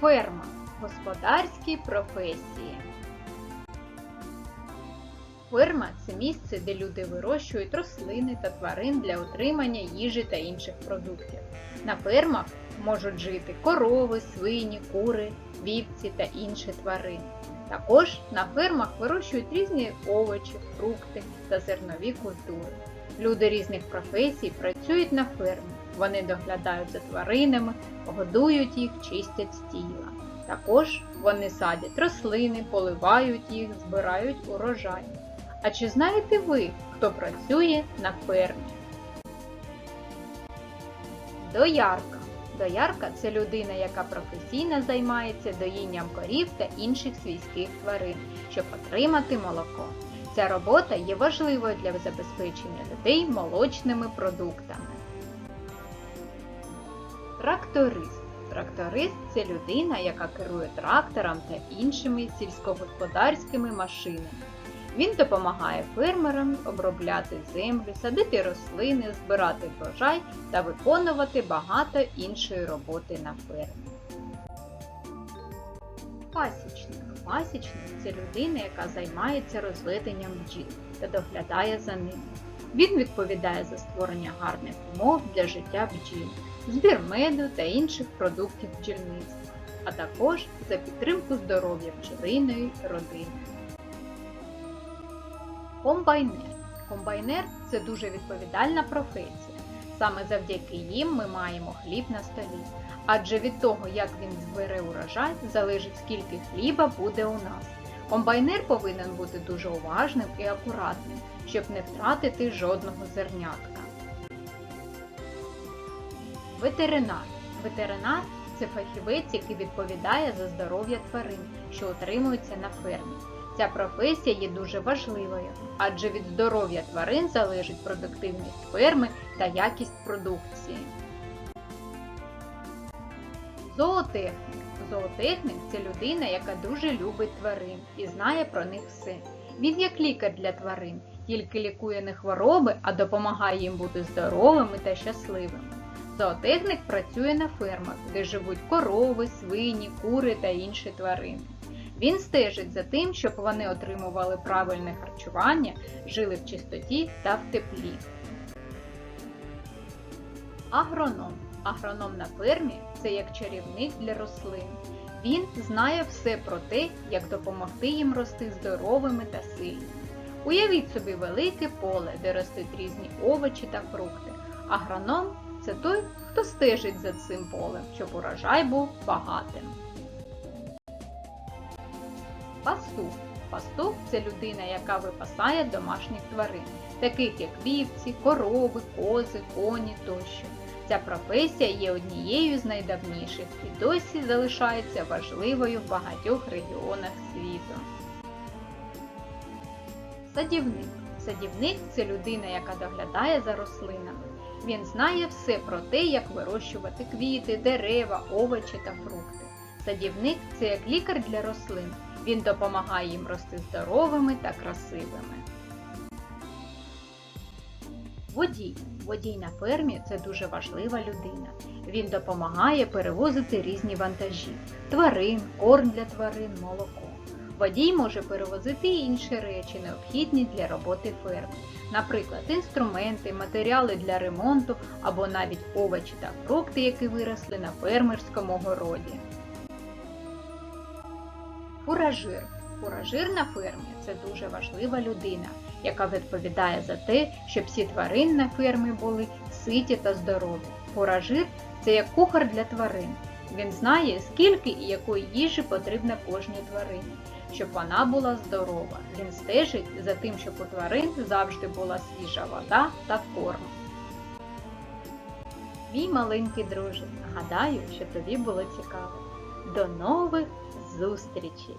Ферма господарські професії. Ферма це місце, де люди вирощують рослини та тварин для отримання їжі та інших продуктів. На фермах можуть жити корови, свині, кури, вівці та інші тварини. Також на фермах вирощують різні овочі, фрукти та зернові культури. Люди різних професій працюють на фермі. Вони доглядають за тваринами, годують їх, чистять стіла. Також вони садять рослини, поливають їх, збирають урожай. А чи знаєте ви, хто працює на фермі? Доярка. Доярка це людина, яка професійно займається доїнням корів та інших свійських тварин, щоб отримати молоко. Ця робота є важливою для забезпечення людей молочними продуктами. Тракторист. Тракторист це людина, яка керує трактором та іншими сільськогосподарськими машинами. Він допомагає фермерам обробляти землю, садити рослини, збирати врожай та виконувати багато іншої роботи на фермі. Пасічник. Пасічник це людина, яка займається розведенням бджіл та доглядає за ними. Він відповідає за створення гарних умов для життя бджіл, збір меду та інших продуктів бджільництва, а також за підтримку здоров'я бджолиної родини. Комбайнер. Комбайнер це дуже відповідальна професія. Саме завдяки їм ми маємо хліб на столі. Адже від того, як він збере урожай, залежить скільки хліба буде у нас. Комбайнер повинен бути дуже уважним і акуратним, щоб не втратити жодного зернятка. Ветеринар. Ветеринар це фахівець, який відповідає за здоров'я тварин, що утримуються на фермі. Ця професія є дуже важливою, адже від здоров'я тварин залежить продуктивність ферми та якість продукції. Зоотехнік. Зоотехнік це людина, яка дуже любить тварин і знає про них все. Він як лікар для тварин, тільки лікує не хвороби, а допомагає їм бути здоровими та щасливими. Зоотехнік працює на фермах, де живуть корови, свині, кури та інші тварини. Він стежить за тим, щоб вони отримували правильне харчування, жили в чистоті та в теплі. Агроном. Агроном на фермі це як чарівник для рослин. Він знає все про те, як допомогти їм рости здоровими та сильними. Уявіть собі велике поле, де ростуть різні овочі та фрукти. Агроном це той, хто стежить за цим полем, щоб урожай був багатим. Пастух. Пастух це людина, яка випасає домашніх тварин, таких як вівці, корови, кози, коні тощо. Ця професія є однією з найдавніших і досі залишається важливою в багатьох регіонах світу. Садівник. Садівник це людина, яка доглядає за рослинами. Він знає все про те, як вирощувати квіти, дерева, овочі та фрукти. Садівник це як лікар для рослин. Він допомагає їм рости здоровими та красивими. Водій. Водій на фермі це дуже важлива людина. Він допомагає перевозити різні вантажі тварин, корм для тварин, молоко. Водій може перевозити інші речі, необхідні для роботи ферми, наприклад, інструменти, матеріали для ремонту або навіть овочі та фрукти, які виросли на фермерському городі. Фуражир. Фуражир на фермі це дуже важлива людина, яка відповідає за те, щоб всі тварини на фермі були ситі та здорові. Фуражир це як кухар для тварин. Він знає, скільки і якої їжі потрібно кожній тварині, щоб вона була здорова. Він стежить за тим, щоб у тварин завжди була свіжа вода та корм. Мій маленький друже, гадаю, що тобі було цікаво. До нових зустрічей!